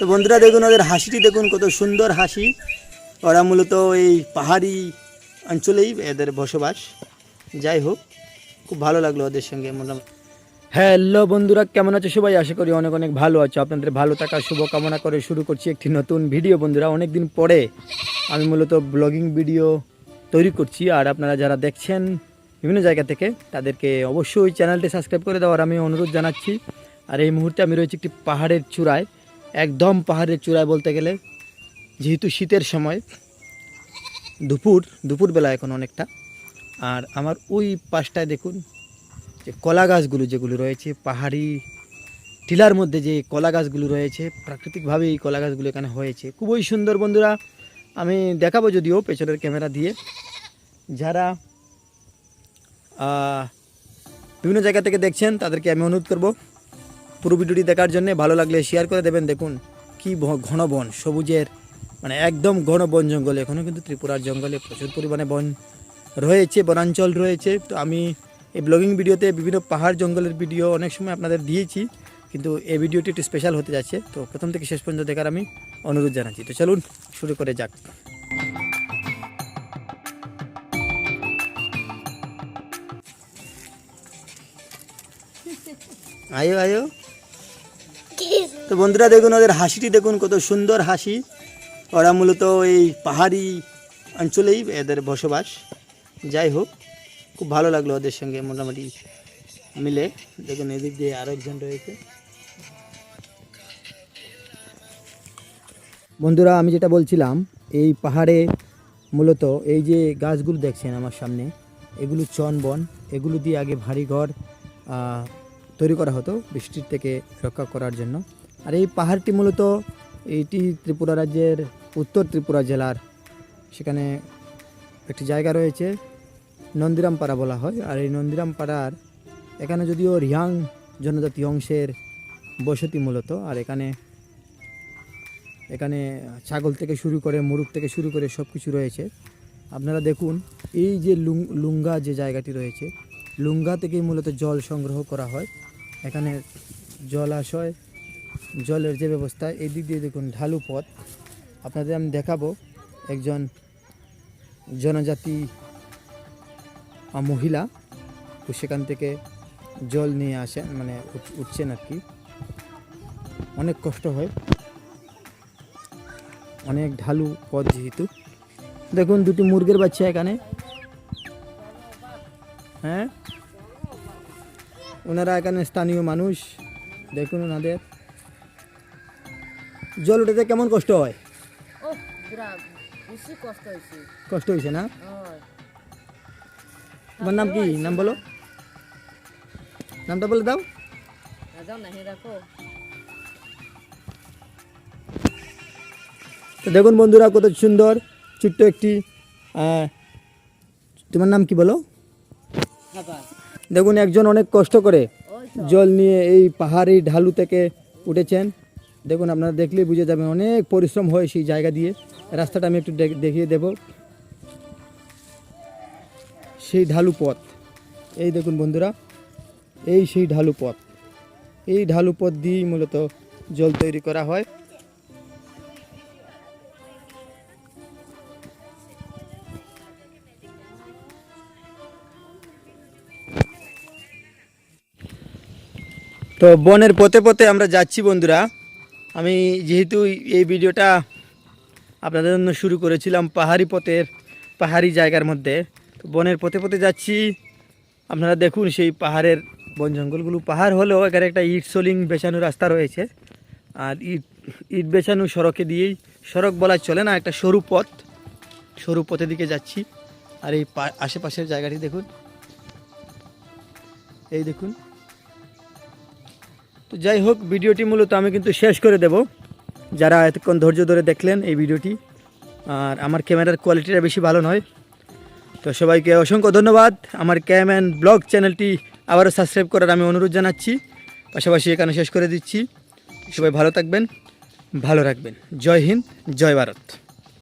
তো বন্ধুরা দেখুন, ওদের হাসিটি দেখুন, কত সুন্দর হাসি। ওরা মূলত এই পাহাড়ি অঞ্চলেই এদের বসবাস। যাই হোক, খুব ভালো লাগল ওদের সঙ্গে মোটামুটি। হ্যালো বন্ধুরা, কেমন আছো সবাই? আশা করি অনেক অনেক ভালো আছো। আপনাদের ভালো থাকার শুভকামনা করে শুরু করছি একটি নতুন ভিডিও। বন্ধুরা অনেক দিন পরে আমি মূলত ব্লগিং ভিডিও তৈরি করছি। আর আপনারা যারা দেখছেন বিভিন্ন জায়গা থেকে, তাদেরকে অবশ্যই চ্যানেলটি সাবস্ক্রাইব করে দেওয়ার আমি অনুরোধ জানাচ্ছি। আর এই মুহূর্তে আমি রয়েছি একটি পাহাড়ের চূড়ায়। একদম পাহাড়ের চূড়ায় বলতে গেলে, যেহেতু শীতের সময়, দুপুর, দুপুরবেলা এখন অনেকটা। আর আমার ওই পাশটায় দেখুন, যে কলা গাছগুলো যেগুলো রয়েছে, পাহাড়ি টিলার মধ্যে যে কলা গাছগুলো রয়েছে, প্রাকৃতিকভাবে এই কলা গাছগুলো এখানে হয়েছে। খুবই সুন্দর বন্ধুরা, আমি দেখাবো যদিও পেছনের ক্যামেরা দিয়ে। যারা বিভিন্ন জায়গা থেকে দেখছেন, তাদেরকে আমি অনুরোধ করব পুরো ভিডিওটি দেখার জন্য ভালো লাগলে শেয়ার করে দেবেন। দেখুন কি ঘন বন, সবুজের মানে একদম ঘন বন জঙ্গল। এখনও কিন্তু ত্রিপুরার জঙ্গলে প্রচুর পরিমাণে বন রয়েছে, বনাঞ্চল রয়েছে। তো আমি এই ব্লগিং ভিডিওতে বিভিন্ন পাহাড় জঙ্গলের ভিডিও অনেক সময় আপনাদের দিয়েছি, কিন্তু এই ভিডিওটি একটু স্পেশাল হতে যাচ্ছে। তো প্রথম থেকে শেষ পর্যন্ত দেখার আমি অনুরোধ জানাচ্ছি। তো চলুন শুরু করে যাক। আয়ো আয়ো। তো বন্ধুরা দেখুন, ওদের হাসিটি দেখুন, কত সুন্দর হাসি। ওরা মূলত এই পাহাড়ি অঞ্চলেই এদের বসবাস। যাই হোক, খুব ভালো লাগল ওদের সঙ্গে মোটামুটি মিলে। দেখুন, এদিক দিয়ে আরও একজন রয়েছে। বন্ধুরা, আমি যেটা বলছিলাম, এই পাহাড়ে মূলত এই যে গাছগুলো দেখছেন আমার সামনে, এগুলো চন বন, এগুলো দিয়ে আগে ভারী ঘর তৈরি করা হতো বৃষ্টির থেকে রক্ষা করার জন্য। আর এই পাহাড়টি মূলত এইটি ত্রিপুরা রাজ্যের উত্তর ত্রিপুরা জেলার। সেখানে একটি জায়গা রয়েছে নন্দিরাম পাড়া বলা হয়। আর এই নন্দিরাম পাড়ার এখানে যদিও রিয়াং জনজাতি অংশের বসতি মূলত, আর এখানে এখানে ছাগল থেকে শুরু করে, মুরুগ থেকে শুরু করে সব কিছু রয়েছে। আপনারা দেখুন, এই যে লুঙ্গা যে জায়গাটি রয়েছে, লুঙ্গা থেকেই মূলত জল সংগ্রহ করা হয়। এখানে জলাশয় জলের যে ব্যবস্থা, এই দিক দিয়ে দেখুন ঢালু পথ। আপনাদের আমি দেখাবো একজন জনজাতি মহিলা তো সেখান থেকে জল নিয়ে আসেন মানে উঠ- উঠছেন আর কি। অনেক কষ্ট হয়। অনেক ঢালু পথ যেহেতু। দেখুন দুটি মুরগের বাচ্চা এখানে। হ্যাঁ? ওনারা এখানে স্থানীয় মানুষ। দেখুন ওনাদের। জল উঠাতে কেমন কষ্ট হয়? কষ্ট হয়েছে। না? তোমার নাম কি? নাম বলো। নামটা বলে দাও। তো দেখুন বন্ধুরা কত সুন্দর ছোট্ট একটি আহ, তোমার নাম কি বলো? দেখুন একজন অনেক কষ্ট করে জল নিয়ে এই পাহাড়ি ঢালু থেকে উঠেছেন। দেখুন, আপনারা দেখলেই বুঝে যাবেন, অনেক পরিশ্রম হয় সেই জায়গা দিয়ে। রাস্তাটা আমি একটু দেখ- দেখিয়ে দেব। সেই ঢালু পথ। এই দেখুন বন্ধুরা, এই সেই ঢালু পথ। এই ঢালু পথ দিয়েই মূলত জল তৈরি করা হয়। তো বনের পথে পথে আমরা যাচ্ছি বন্ধুরা। আমি যেহেতু এই ভিডিওটা আপনাদের জন্য শুরু করেছিলাম পাহাড়ি পথের, পাহাড়ি জায়গার মধ্যে, তো বনের পথে পথে যাচ্ছি। আপনারা দেখুন সেই পাহাড়ের বন জঙ্গলগুলো। পাহাড় হলেও এখানে একটা ইট সোলিং বেছানো রাস্তা রয়েছে। আর ইট ইট বেছানো সড়কে দিয়েই, সড়ক বলা চলে না, একটা সরু পথ। সরু পথের দিকে যাচ্ছি। আর এই আশেপাশের জায়গাটি দেখুন। এই দেখুন। তো যাই হোক, ভিডিওটি মূলত আমি কিন্তু শেষ করে দেব। যারা এতক্ষণ ধৈর্য ধরে দেখলেন এই ভিডিওটি, আর আমার ক্যামেরার কোয়ালিটিটা বেশি ভালো নয়। তো সবাইকে অসংখ্য ধন্যবাদ। আমার ক্যাম ক্যামেন ব্লগ চ্যানেলটি আবারও সাবস্ক্রাইব করার আমি অনুরোধ জানাচ্ছি। পাশাপাশি এখানে শেষ করে দিচ্ছি। সবাই ভালো থাকবেন, ভালো রাখবেন। জয় হিন্দ, জয় ভারত।